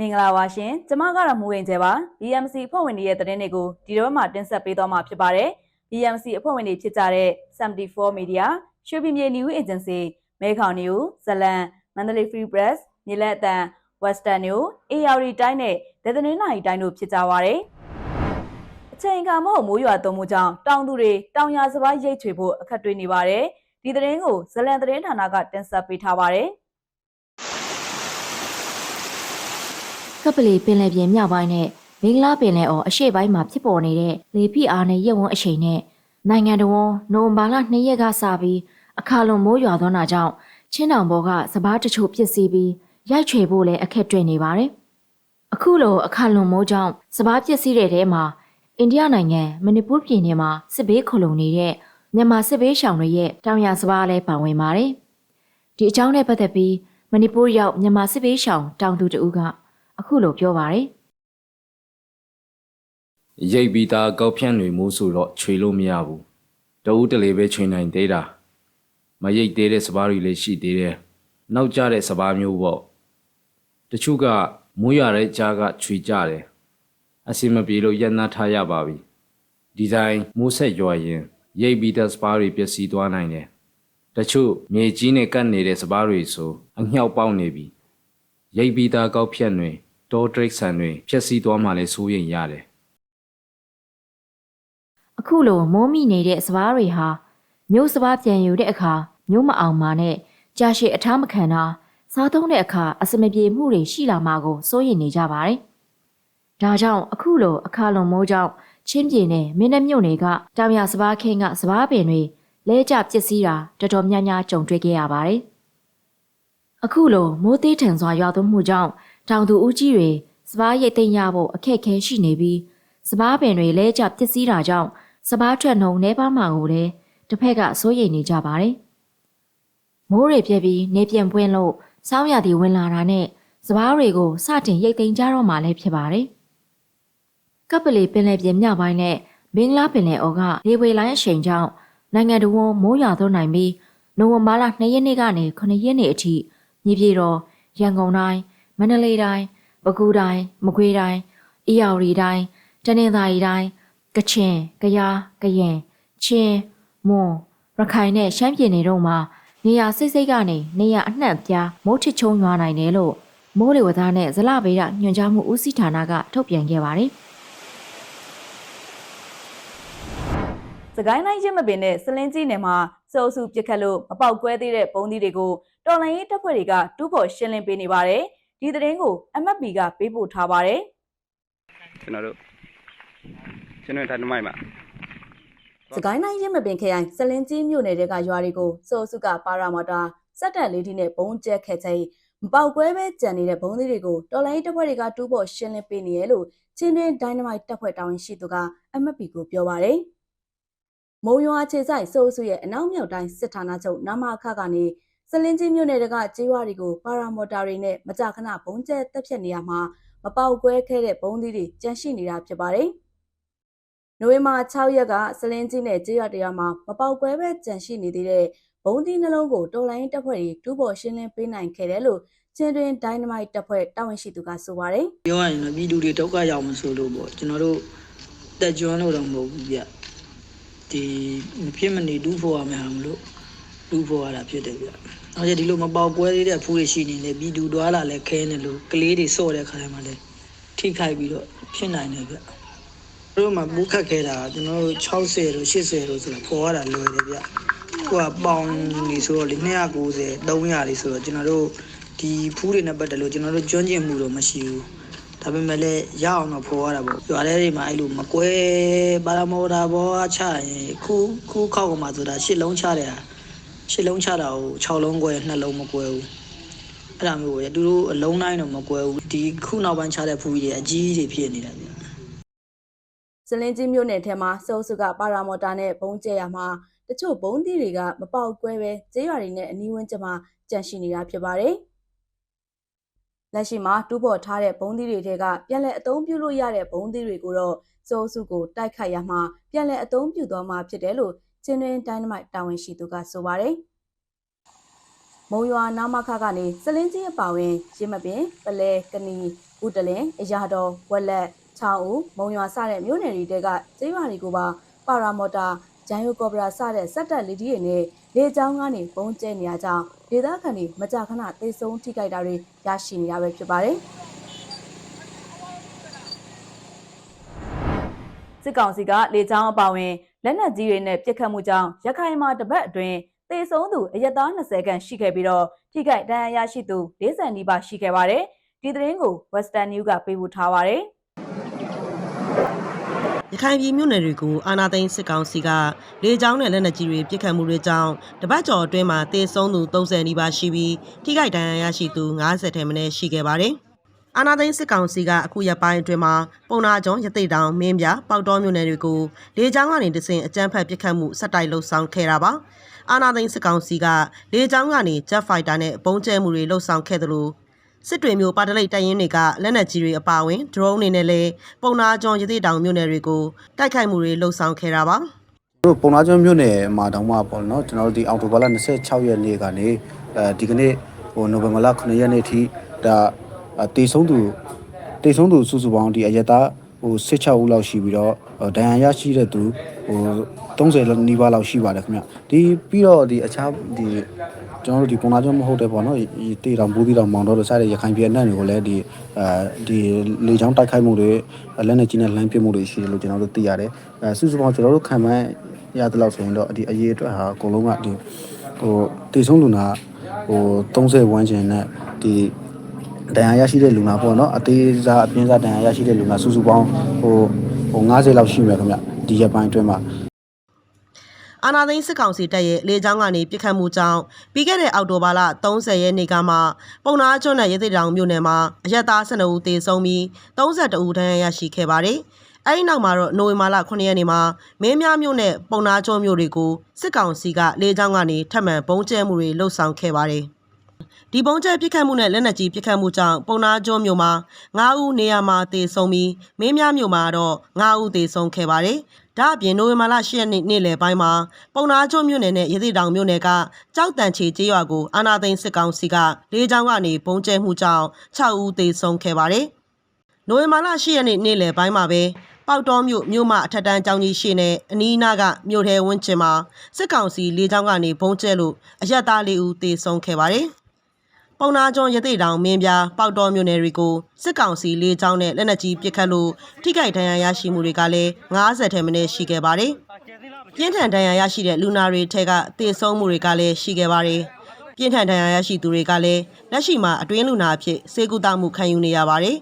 မင်္ဂလာပါရှင်ကျမကတော့မူဝင်ကျဲပါ BMC အဖွဲ့ဝင်တွေရဲ့သတင်းတွေကိုဒီတော့မှတင်ဆက်ပေးသွားမှာဖြစ်ပါတယ် BMC အဖွဲ့ဝင်တွေဖြစ်ကြတဲ့74 Media ရွှေပြည်မြေ New Agency မဲခေါင် New ဇလန်မန္တလေး Free Press မြေလက်အတန် Western New AR တိုင်းနဲ့ဒေသနင်းနိုင်တိုင်းတို့ဖြစ်ကြပါတယ်အချိန်ကမဟုတ်မိုးရွာသွန်းမှုကြောင့်တောင်သူတွေတောင်ယာစပါးရိတ်ချွေဖို့အခက်တွေ့နေပါတယ်ဒီသတင်းကိုဇလန်သတင်းဌာနကတင်ဆက်ပေးထားပါတယ် ပလီပင်လယ်ပြင်မြောက်ပိုင်းနဲ့မင်္ဂလာပင်လယ်အော်အရှေ့ပိုင်းမှာဖြစ်ပေါ်နေတဲ့လေဖိအားနဲ့ရက်ဝန်းအရှိန်နဲ့နိုင်ငံတော်နိုဝင်ဘာလ2ရက်ကစပြီးအခါလွန်မိုးရွာသွန်းတာကြောင့်ချင်းတောင်ဘောကစပားတချို့ပြစ်စီးပြီးရိုက်ချွေဖို့လည်းအခက်တွေ့နေပါတယ်။အခုလိုအခါလွန်မိုးကြောင့်စပားပြစ်စီးတဲ့ထဲမှာအိန္ဒိယနိုင်ငံမဏိပူပြည်နယ်မှာစစ်ဘေးခုလုံနေတဲ့မြန်မာစစ်ဘေးရှောင်တွေရဲ့တောင်ယာစပားလည်းပါဝင်ပါတယ်။ဒီအကြောင်းနဲ့ပတ်သက်ပြီးမဏိပူရောက်မြန်မာစစ်ဘေးရှောင်တောင်သူတဦးက အခုလိုပြောပါရယ်ရိတ်ပြီးသားကောက်ဖြန့်တွေမိုးဆိုတော့ခြွေလို့မရဘူးတအူးတလေပဲခြွေနိုင်သေးတာမရိတ်သေးတဲ့စပားတွေလည်းရှိသေးတယ်နောက်ကျတဲ့စပားမျိုးပေါ့တချို့ကမိုးရတဲ့ကြားကခြွေကြတယ်အစင်မပြေလို့ရက်နာထားရပါပြီဒီဇိုင်းမိုးဆက်ရွာရင်ရိတ်ပြီးသားစပားတွေပျက်စီးသွားနိုင်တယ်တချို့မြေကြီးနဲ့ကပ်နေတဲ့စပားတွေဆိုအငှောက်ပေါက်နေပြီရိတ်ပြီးသားကောက်ဖြန့်တွေ တောတရိတ်ဆန်တွေဖြက်စီးသွားမှလည်းစိုးရိမ်ရတယ်အခုလိုမိုးမိနေတဲ့စပားတွေဟာမျိုးစပားပြန်ယူတဲ့အခါမျိုးမအောင်မာနဲ့ကြာရှည်အထားမခံတာစားသုံးတဲ့အခါအစမပြေမှုတွေရှိလာမှာကိုစိုးရိမ်နေကြပါတယ်။ဒါကြောင့်အခုလိုအခါလွန်မိုးကြောင့်ချင်းပြည်နယ်မင်းနှမြို့နယ်ကတောင်ရစပားခင်းကစပားပင်တွေလဲကျပျက်စီးတာတော်တော်များများကြုံတွေ့ခဲ့ရပါတယ်။အခုလိုမိုးသေးထန်စွာရွာသွန်းမှုကြောင့် တောင်သူဦးကြီးတွေစပားရိတ်သိမ်းရဖို့အခက်အခဲရှိနေပြီးစပားပင်တွေလဲကျပျက်စီးတာကြောင့်စပားထွက်နှုံနေပါမှာကိုလည်းတစ်ဖက်ကစိုးရိမ်နေကြပါတယ်။မိုးတွေပြက်ပြီးနေပြန်ပွင့်လို့စောင်းရသည်ဝင်လာတာနဲ့စပားတွေကိုစတင်ရိတ်သိမ်းကြတော့မှလည်းဖြစ်ပါတယ်။ကပ်ပလီပင်လယ်ပြင်မြောက်ပိုင်းနဲ့မင်္ဂလာပင်လယ်အော်ကလေဝေလိုင်းအရှိန်ကြောင့်နိုင်ငံတော်ဝန်မိုးရွာသွန်းနိုင်ပြီးနိုဝင်ဘာလ2ရက်နေ့ကနေ9ရက်နေ့အထိမြေပြေတော်ရန်ကုန်တိုင်း မန္တလေးတိုင်းပဲခူးတိုင်းမကွေးတိုင်းအေရဝတီတိုင်းတနင်္သာရီတိုင်းကချင်၊ကယား၊ကရင်၊ချင်း၊မွန်၊ရခိုင်နဲ့ရှမ်းပြည်နယ်တို့မှာနေရာစိတ်စိတ်ကနေနေရာအနှံ့ပြားမိုးထစ်ချုံရွာနိုင်တယ်လို့မိုးလေဝသနဲ့ဇလဗေဒညွှန်ကြားမှုဦးစီးဌာနကထုတ်ပြန်ခဲ့ပါတယ်စကိုင်းတိုင်းရင်းမပင်နဲ့စလင်းကြီးနယ်မှာစိုးစုပြစ်ခတ်လို့မပေါက်ကွဲသေးတဲ့ပုံသီးတွေကိုတော်လိုင်းရေးတပ်ဖွဲ့တွေကတူးဖို့ရှင်းလင်းပေးနေပါတယ်။ ဒီသတင်းကို MFB ကပေးပို့ထားပါတယ်ကျွန်တော်တို့ကျွန်တော်ထားနမိုက်မှာ။စကိုင်းတိုင်းရင်းမပင်ခရိုင်စလင်းကြီးမြို့နယ်တဲကရွာတွေကိုစိုးစုကပါရာမော်တာစက်တက်လေးတီနဲ့ဘုံကျက်ခက်ချိန်မပေါက်ကွဲပဲကြံနေတဲ့ဘုံသီးတွေကိုတော်လိုင်းရေးတပ်ဖွဲ့တွေကတူးဖို့ရှင်းလင်းပေးနေရလို့ချင်းတွင်းဒိုင်းနမိုက်တပ်ဖွဲ့တာဝန်ရှိသူက MFB ကိုပြောပါတယ်။မုံရွာခြေဆိုင်စိုးစုရဲ့အနောက်မြောက်တိုင်းစစ်ဌာနချုပ်နာမအခကနေ စလင်းကြီးမြို့နယ်တကကြေးဝါတွေကိုပါရာမော်တာတွေနဲ့မကြာခဏဘုံကျဲတက်ဖြတ်နေရမှာမပေါက်ကွဲခဲ့တဲ့ဘုံသီးတွေကျန်ရှိနေတာဖြစ်ပါတယ်။နိုဝင်ဘာ6ရက်ကစလင်းကြီးနဲ့ကြေးရွာတရားမှာမပေါက်ကွဲပဲကျန်ရှိနေသေးတဲ့ဘုံသီးနှလုံးကိုတော်လိုင်းတပ်ဖွဲ့တွေတူးပေါ်ရှင်းလင်းပေးနိုင်ခဲ့တယ်လို့ချင်းတွင်ဒိုင်းနမိုက်တပ်ဖွဲ့တာဝန်ရှိသူကဆိုပါတယ်။ပြောရရင်တော့ပြည်သူတွေဒုက္ခရောက်မဆိုလို့ပေါ့ကျွန်တော်တို့တက်ကြွလို့တော့မဟုတ်ဘူးဗျဒီမဖြစ်မနေဒူးဖို့ရမယ်ဟာမလို့ဒူးဖို့ရတာဖြစ်တယ်ဗျ အဲဒါဒီလိုမပေါက်ကွဲသေးတဲ့ဖူးတွေရှိနေလေပြည်သူတွားလာလဲခဲနေလို့ကလေးတွေစော့တဲ့ခါတိုင်းမှာလဲထိခိုက်ပြီးတော့ဖြစ်နိုင်တယ်ဗျတို့မှာဘူးခတ်ခဲတာကျွန်တော်တို့60တို့80တို့ဆိုတာပေါ်ရတာလွယ်တယ်ဗျဟိုကပေါင်နေဆိုတော့လေ290 300လေးဆိုတော့ကျွန်တော်တို့ဒီဖူးတွေနဲ့ပတ်သက်လို့ကျွန်တော်တို့ကျွမ်းကျင်မှုတော့မရှိဘူးဒါပေမဲ့လည်းရအောင်တော့ဖော်ရတာပေါ့ရွာထဲတွေမှာအဲ့လိုမကွဲပါရမော်တာဘောချရင်ခုခုခောက်ကမှဆိုတာရှစ်လုံးချတယ်ဟာ ရှစ်လုံးချတာကို6လုံးကွဲ2လုံးမကွဲဘူးအဲ့ဒါမျိုးပဲသူတို့အလုံးတိုင်းတော့မကွဲဘူးဒီခုနောက်ပိုင်းချတဲ့ဖူးကြီးတွေအကြီးကြီးဖြစ်နေတာဗျစလင်းကြီးမြို့နယ်ထဲမှာစိုးစုကပါရာမော်တာနဲ့ဘုံကျဲရမှာတချို့ဘုံသီးတွေကမပေါက်ကွဲပဲကျေးရွာတွေနဲ့အနီးဝန်းကျင်မှာကြန့်ရှိနေတာဖြစ်ပါတယ်။လက်ရှိမှာတူးပေါ်ထားတဲ့ဘုံသီးတွေထဲကပြန်လည်အသုံးပြုလို့ရတဲ့ဘုံသီးတွေကိုတော့စိုးစုကိုတိုက်ခိုက်ရမှာပြန်လည်အသုံးပြုသွားမှာဖြစ်တယ်လို့ ချင်းတွင်ဒိုင်းနမိုက်တာဝန်ရှိသူကဆိုပါတယ်။မုံရွာနာမခကနေစလင်းကြီးအပါဝင်ရင်းမပင်ပလဲကနီဦးတလင်အရာတော်ဝက်လက်ချောင်းဦးမုံရွာစတဲ့မြို့နယ်တွေကကျေးရွာတွေကိုပါပါရာမော်တာဂျန်ယိုကော်ပရာစတဲ့စက်တက်လီဒီတွေနဲ့လေကြောင်းကနေပုံကျဲနေရကြောင်းဒေသခံတွေမကြာခဏသိဆုံးထိခိုက်တာတွေရရှိနေရပဲဖြစ်ပါတယ်စစ်ကောင်စီကလေကြောင်းအပါအဝင် လက်နက်ကြီးတွေနဲ့ပစ်ခတ်မှုကြောင့်ရခိုင်မှာတပတ်အတွင်းသေဆုံးသူအရက်သား20ခန့်ရှိခဲ့ပြီးတော့ထိခိုက်ဒဏ်ရာရရှိသူ40နီးပါးရှိခဲ့ပါတယ်ဒီသတင်းကို Western News ကပေးပို့ထားပါတယ်ရခိုင်ပြည်မြို့နယ်တွေကိုအာနာသိန်းစစ်ကောင်စီကလေကြောင်းနဲ့လက်နက်ကြီးတွေပစ်ခတ်မှုတွေကြောင့်တပတ်ကျော်အတွင်းမှာတေဆုံးသူ30နီးပါးရှိပြီးထိခိုက်ဒဏ်ရာရရှိသူ90ထက်မနည်းရှိခဲ့ပါတယ်။ အာနာသိန်းစစ်ကောင်စီကအခုရက်ပိုင်းအတွင်းမှာပုံနာကျောင်းရသိတ်တောင်မင်းပြပေါက်တော်မြို့နယ်တွေကိုလေကြောင်းကနေတဆင့်အကြမ်းဖက်ပစ်ခတ်မှုဆက်တိုက်လှုပ်ဆောင်ခဲ့တာပါ။အာနာသိန်းစစ်ကောင်စီကလေကြောင်းကနေ Jet Fighter နဲ့ပုံကျဲမှုတွေလှုပ်ဆောင်ခဲ့သလိုစစ်တွေမျိုးပါတလိတ်တိုင်ရင်တွေကလက်နက်ကြီးတွေအပါအဝင် drone တွေနဲ့လည်းပုံနာကျောင်းရသေးတောင်မြို့နယ်တွေကိုတိုက်ခိုက်မှုတွေလှုပ်ဆောင်ခဲ့တာပါတို့ပုံနာကျွန်းမြို့နယ်မှာတောင်မှပေါ့နော်ကျွန်တော်တို့ဒီအောက်တိုဘာလ26ရက်နေ့ကနေအဲဒီကနေ့ဟိုနိုဝင်ဘာလ9ရက်နေ့ထိဒါ တေဆုံးသူတေဆုံးသူစုစုပေါင်းဒီအရတာဟို16ဦးလောက်ရှိပြီးတော့ဒဏ်ရာရရှိတဲ့သူဟို30နီးပါးလောက်ရှိပါတယ်ခင်ဗျဒီပြီးတော့ဒီအခြားဒီကျွန်တော်တို့ဒီပုံနာကျွန်းမဟုတ်တဲ့ပေါ့နော်ဒီတေတောင်ဘူးတီတောင်မောင်တော်တို့စတဲ့ရခိုင်ပြည်နယ်တွေကိုလည်းဒီအဲဒီလေချောင်းတိုက်ခိုက်မှုတွေလက်နက်ကြီးနဲ့လှမ်းပစ်မှုတွေရှိတယ်လို့ကျွန်တော်တို့သိရတယ်အဲစုစုပေါင်းကျွန်တော်တို့ခံမှန်းရတယ်လို့ဆိုရင်တော့ဒီအရေးအတွက်ဟာအကုန်လုံးကဒီဟိုတည်ဆုံးလူနာဟို30ဝန်းကျင်နဲ့ဒီ ဒဏ်ရာရရှိတဲ့လူနာပေါ့နော်အသေးစားအပြင်းစားဒဏ်ရာရရှိတဲ့လူနာစုစုပေါင်းဟိုဟို90လောက်ရှိမယ်ခင်ဗျဒီရက်ပိုင်းအတွင်းမှာအာနာသိန်းစစ်ကောင်စီတပ်ရဲ့လေကြောင်းကနေပစ်ခတ်မှုကြောင့်ပြီးခဲ့တဲ့အောက်တိုဘာလ30ရက်နေ့ကမှပုံနာကျွန်းနဲ့ရသေးတောင်မြို့နယ်မှာအရက်သား12ဦးသေဆုံးပြီး32ဦးဒဏ်ရာရရှိခဲ့ပါတယ်။အဲဒီနောက်မှာတော့နိုဝင်ဘာလ9ရက်နေ့မှာမင်းများမြို့နယ်ပုံနာကျွန်းမြို့တွေကိုစစ်ကောင်စီကလေကြောင်းကနေထပ်မံပုံကျဲမှုတွေလှုပ်ဆောင်ခဲ့ပါတယ်။ ဒီပုံကျဲပြစ်ခတ်မှုနဲ့လက်နက်ကြီးပြစ်ခတ်မှုကြောင့်ပုံနာကျွန်းမြို့မှာ9ဦးနေရာမှာတေဆုံးပြီးမင်းများမြို့မှာတော့9ဦးတေဆုံးခဲ့ပါတယ်။ဒါအပြင်နိုဝင်ဘာလ10ရက်နေ့နေ့လယ်ပိုင်းမှာပုံနာကျွန်းမြို့နယ်နဲ့ရသေးတောင်မြို့နယ်ကကြောက်တန်ချေကျေးရွာကိုအာနာသိန်းစစ်ကောင်စီကလေကြောင်းကနေပုံကျဲမှုကြောင့်6ဦးတေဆုံးခဲ့ပါတယ်။နိုဝင်ဘာလ10ရက်နေ့နေ့လယ်ပိုင်းမှာပဲပေါက်တော်မြို့မြို့မအထက်တန်းကျောင်းကြီးရှိနေအနီးအနားကမြို့ထဲဝန်းကျင်မှာစစ်ကောင်စီလေကြောင်းကနေပုံကျဲလို့အရက်သားလေးဦးတေဆုံးခဲ့ပါတယ်။ ပုံနာကျွန်းရသေးတောင်မင်းပြပေါက်တော်မြို့နယ်တွေကိုစစ်ကောင်စီလေးချောင်းနဲ့လက်နက်ကြီးပစ်ခတ်လို့ထိခိုက်ဒဏ်ရာရရှိမှုတွေကလည်း90ထက်မနည်းရှိခဲ့ပါတယ်။ပြင်းထန်ဒဏ်ရာရရှိတဲ့လူနာတွေထက်ကတေဆုံးမှုတွေကလည်းရှိခဲ့ပါတယ်။ပြင်းထန်ဒဏ်ရာရရှိသူတွေကလည်းလက်ရှိမှာအတွင်းလူနာအဖြစ်စေကူတာမှုခံယူနေရပါတယ်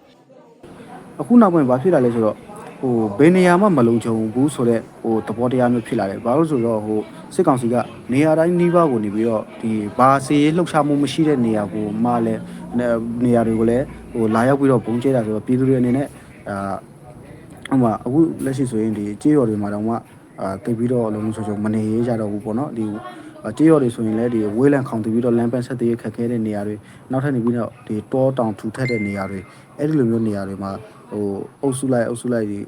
။အခုနောက်ပိုင်းဘာဖြစ်လာလဲဆိုတော့ဟို ဘယ်နေရာမှမလုံခြုံဘူးဆိုတော့ဟိုသဘောတရားမျိုးဖြစ်လာတယ်ဘာလို့ဆိုတော့ဟိုစစ်ကောင်စီကနေရာတိုင်းနှီးပါးကိုနေပြီးတော့ဒီဘာစီရေးလှုပ်ရှားမှုမရှိတဲ့နေရာကိုမှလည်းနေရာတွေကိုလည်းဟိုလာရောက်ပြီးတော့ပုံကျဲတာဆိုတော့ပြည်သူတွေအနေနဲ့အာဟိုမှာအခုလက်ရှိဆိုရင်ဒီကြေးရော်တွေမှာတောင်မှအာတိတ်ပြီးတော့လုံးလုံးဆိုဆိုမနေရကြတော့ဘူးပေါ့နော်ဒီကြေးရော်တွေဆိုရင်လည်းဒီဝေးလံခေါင်တည်ပြီးတော့လမ်းပန်းဆက်သေးခက်ခဲတဲ့နေရာတွေနောက်ထပ်နေပြီးတော့ဒီတောတောင်ထူထပ်တဲ့နေရာတွေအဲ့ဒီလိုမျိုးနေရာတွေမှာဟိုအုပ်စုလိုက်အုပ်စုလိုက်ဒီ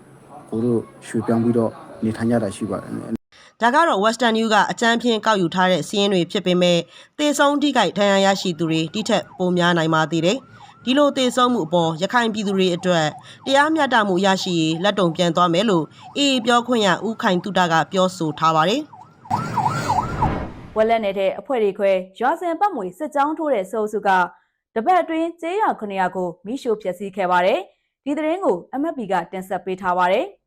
ကိုတို့ရွှေ့ပြောင်းပြီးတော့နေထိုင်ကြတာရှိပါတယ်ဒါကတော့ Western New ကအကြမ်းဖျင်းကောက်ယူထားတဲ့စီးရင်တွေဖြစ်ပေမဲ့တေဆုံးထိခိုက်ဒဏ်ရာရရှိသူတွေတိထက်ပိုများနိုင်ပါသေးတယ်။ဒီလိုတေဆုံးမှုအပေါ်ရခိုင်ပြည်သူတွေအတွက်တရားမျှတမှုရရှိရေးလက်တုံပြန်သွားမယ်လို့အေးပြောခွင့်ရဦးခိုင်တုတကပြောဆိုထားပါတယ်။ဝက်လက်နေတဲ့အဖွဲ့တွေခွဲရွာစင်ပတ်မွေစစ်ကြောင်းထိုးတဲ့ဆိုအစုကတပတ်အတွင်းကျေးရွာ900ကိုမိရှို့ဖျက်ဆီးခဲ့ပါတယ်။ဒီသတင်းကို MFP ကတင်ဆက်ပေးထားပါတယ်။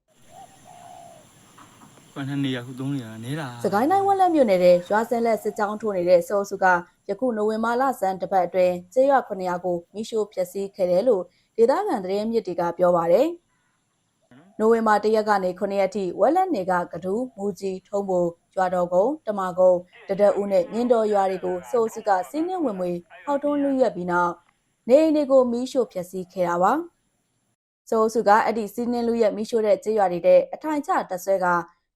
ဘယ်နှစ်နေရခုသုံးနေရနေတာစကိုင်းတိုင်းဝက်လက်မြို့နယ်တဲ့ရွာစင်လက်စစ်ကြောင်းထိုးနေတဲ့ဆိုအစုကယခုနိုဝင်ဘာလဆန်းတပတ်အတွင်းကျေးရွာ900ကိုမိရှို့ဖျက်ဆီးခဲ့တယ်လို့ဒေသခံသတင်းမြစ်တွေကပြောပါတယ်။နိုဝင်ဘာ၁ရက်ကနေ9ရက်ထိဝက်လက်နယ်ကကဒူးမူကြီးထုံးပိုရွာတော်ကုန်းတမကုန်းတဒက်ဦးနဲ့မြင်းတော်ရွာတွေကိုဆိုအစုကစီးနှင်းဝင်မွေဟောက်တွန်းလူရက်ပြီးနောက်နေအိမ်တွေကိုမိရှို့ဖျက်ဆီးခဲ့တာပါ။ဆိုအစုကအဲ့ဒီစီးနှင်းလူရက်မိရှို့တဲ့ကျေးရွာတွေတဲ့အထိုင်ချတပ်ဆွဲက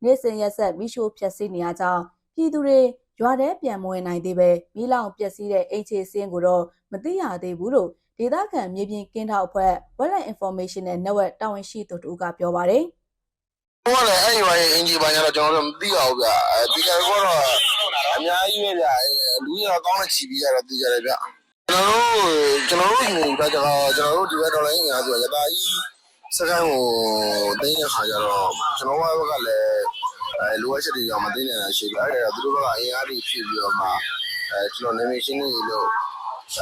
နေ့စဉ်ရက်ဆက်မိရှို့ဖျက်ဆီးနေရကြောင်းပြည်သူတွေရွာထဲပြန်မဝင်နိုင်သေးပဲမိလောင်ပျက်စီးတဲ့အိမ်ခြေစင်းကိုတော့မသိရသေးဘူးလို့ဒေသခံမြေပြင်ကင်းထောက်အဖွဲ့ Wetland Informational Network တာဝန်ရှိသူတို့ကပြောပါတယ်။ဟိုကလည်းအဲ့ဒီဘာရင်အင်ဂျီဘာညာတော့ကျွန်တော်တို့မသိရဘူးဗျအဲဒီကတော့အများကြီးပဲဗျလူကြီးတော့ကောင်းတဲ့ချီပြီးရတော့သိကြတယ်ဗျကျွန်တော်တို့ကျွန်တော်တို့ညီကကြတော့ကျွန်တော်တို့ဒီဘက်ဒေါ်လာရင်းများဆိုရတာကြီးစကန်ကိုတင်းရခါကြတော့ကျွန်တော်ဘက်ကလည်း အဲလိုအပ်ချက်တွေကြောင့်မတင်းနိုင်တာရှိတယ်အဲ့ဒါသူတို့ဘက်ကအင်အားတွေဖြည့်ပြီးတော့မှအဲကျွန်တော်နေမရှင်းနေလို့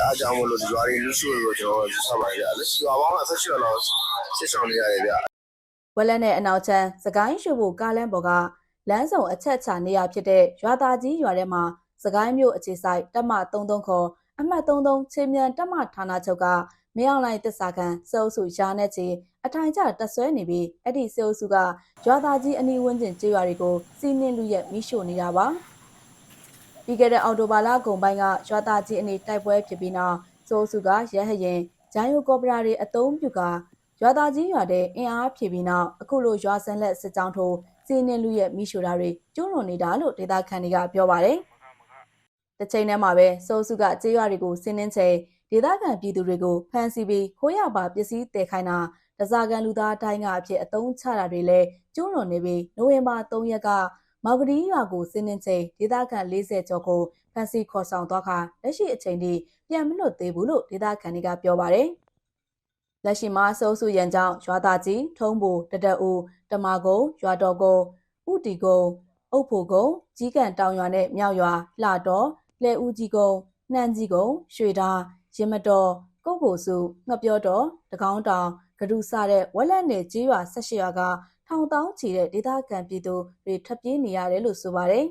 အားကြောင့်မလို့ဒီရွာတွေလူစုလို့ကျွန်တော်ဆက်ပါရလက်ရှိရွာပေါင်းဆက်ရှိတော့စစ်ဆောင်နေရတယ်ဗျဝက်လက်နဲ့အနောက်ချမ်းစကိုင်းရွှေဘိုကားလမ်းပေါ်ကလမ်းဆောင်အချက်ချနေရဖြစ်တဲ့ရွာသားကြီးရွာထဲမှာစကိုင်းမြို့အခြေဆိုင်တက်မ33ခေါ်အမှတ်33ချင်းမြန်တက်မဌာနချုပ်ကမင်းအောင်လိုင်းတစ္ဆာကန်စေအုပ်စုရာနဲ့ချီ အထိုင်ကျတက်ဆွဲနေပြီးအဲ့ဒီစေအုပ်စုကရွာသားကြီးအနီးဝန်းကျင်ကျေးရွာတွေကိုစီးနင်းလူရက်မိရှို့နေတာပါပြီးခဲ့တဲ့အော်တိုဘာလကုန်ပိုင်းကရွာသားကြီးအနီးတိုက်ပွဲဖြစ်ပြီးနောက်စေအုပ်စုကရဟရင်ဂျိုင်းယိုကော်ပိုရာတွေအုံပြုကရွာသားကြီးရွာတဲ့အင်အားဖြည့်ပြီးနောက်အခုလိုရွာစံလက်စစ်ကြောင်းထိုးစီးနှင်းလူရဲ့မိရှူတာတွေကျွလွန်နေတာလို့ဒေသခံတွေကပြောပါတယ်။တစ်ချိန်တည်းမှာပဲစိုးစုကကြေးရွာတွေကိုစီးနှင်းချိန်ဒေသခံပြည်သူတွေကိုဖမ်းဆီးပြီးခိုးရပါပစ္စည်းတည်ခိုင်းတာ တစားကန်လူသားတိုင်းကအဖြစ်အတုံးချတာတွေလည်းကျွလွန်နေပြီးနိုဝင်ဘာ3ရက်ကမော်ဂဒီရွာကိုစီးနှင်းချိန်ဒေသခံ40ကျော်ကိုဖမ်းဆီးခေါ်ဆောင်သွားခါလက်ရှိအချိန်ထိပြန်မလွတ်သေးဘူးလို့ဒေသခံတွေကပြောပါတယ်။လက်ရှိမှာစိုးစုရန်ကြောင့်ရွာသားကြီးထုံးဘူတတအူတမာကုံရွာတော်ကုံဥတီကုံအုတ်ဖို့ကုံကြီးကန်တောင်ရွာနဲ့မြောက်ရွာလှတော်လှဲဦးကြီးကုံနှမ်းကြီးကုံရွှေတာရင်မတော်ကုတ်ကိုစုငှက်ပြောတော်တကောင်းတောင် ဂဒုစတဲ့ဝက်လက်နယ်ကြီးရွာ၁၈ရွာကထောင်တောင်းချီတဲ့ဒေသခံပြည်သူတွေထပ်ပြေးနေရတယ်လို့ဆိုပါတယ်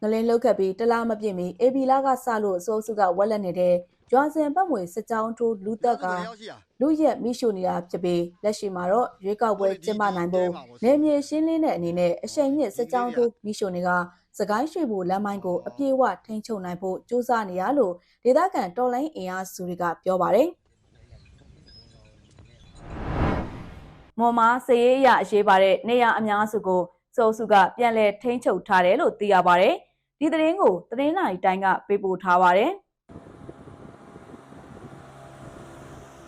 ငလင်းလောက်ခတ်ပြီးတလားမပြည့်မီအေဘီလာကစလို့အစိုးစုကဝက်လက်နေတဲ့ရွာစဉ်ပတ်မွေစစ်ကြောင်းထိုးလူသက်ကလူရက်မိရှုနေတာဖြစ်ပြီးလက်ရှိမှာတော့ရွေးကောက်ပွဲကျင်းပနိုင်ဖို့နေမြေရှင်းလင်းတဲ့အနေနဲ့အရှိန်မြင့်စစ်ကြောင်းထိုးမိရှုနေကစကိုင်းရွှေဘူလမ်းမိုင်းကိုအပြေးဝထိန်းချုပ်နိုင်ဖို့ကြိုးစားနေရလို့ဒေသခံတော်လိုင်းအင်အားစုတွေကပြောပါတယ်။ မော်မာစရေးအရအရေးပါတဲ့နေရအများစုကိုစိုးစုကပြန်လည်ထိန်းချုပ်ထားတယ်လို့သိရပါတယ်။ဒီသတင်းကိုသတင်းနိုင်တိုင်းကပေးပို့ထားပါတယ်။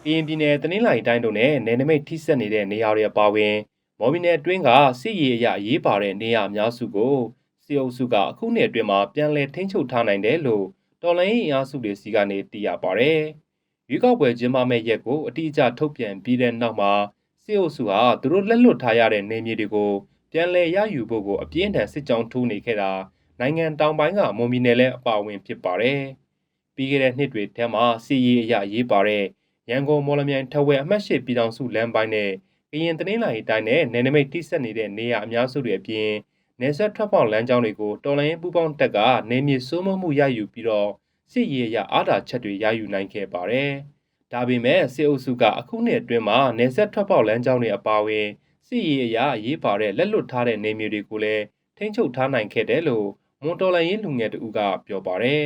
ကရင်ပြည်နယ်တနင်္လာရီတိုင်းတို့နဲ့နယ်နိမိတ်ထိစပ်နေတဲ့နေရာတွေအပါအဝင်မော်ဘီနယ်အတွင်းကစစ်ရေးအရအရေးပါတဲ့နေရာအများစုကိုစစ်အုပ်စုကအခုနှစ်အတွင်းမှာပြန်လည်ထိန်းချုပ်ထားနိုင်တယ်လို့တော်လိုင်းရေးအင်အားစုတွေစီကနေသိရပါဗျ။ရွေးကောက်ပွဲကျင်းပမဲ့ရက်ကိုအတိအကျထုတ်ပြန်ပြီးတဲ့နောက်မှာ စစ်အုပ်စုဟာသူတို့လက်လွတ်ထားရတဲ့နေမြေတွေကိုပြန်လည်ရယူဖို့ကိုအပြင်းထန်စစ်ကြောင်းထိုးနေခဲ့တာနိုင်ငံတောင်ပိုင်းကမွန်ပြည်နယ်လည်းအပါအဝင်ဖြစ်ပါတယ်။ပြီးခဲ့တဲ့နှစ်တွေထဲမှာစစ်ရေးအရအရေးပါတဲ့ရန်ကုန်မော်လမြိုင်ထဝယ်အမှတ်၈ပြည်ထောင်စုလမ်းပိုင်းနဲ့ကရင်တနင်္လာရီတိုင်းနဲ့နယ်နိမိတ်တိဆက်နေတဲ့နေရအများစုတွေအပြင်နေဆက်ထွက်ပေါက်လမ်းကြောင်းတွေကိုတော်လိုင်းပူပေါင်းတက်ကနေမြေစိုးမိုးမှုရယူပြီးတော့စစ်ရေးအရအားသာချက်တွေရယူနိုင်ခဲ့ပါတယ်။ ဒါပေမဲ့စစ်အုပ်စုကအခုနှစ်အတွင်းမှာနေဆက်ထွက်ပေါက်လမ်းကြောင်းတွေအပါအဝင်စစ်ရေးအရအရေးပါတဲ့လက်လွတ်ထားတဲ့နေမြေတွေကိုလည်းထိန်းချုပ်ထားနိုင်ခဲ့တယ်လို့မွန်တော်လိုင်းရေးလူငယ်တဦးကပြောပါတယ်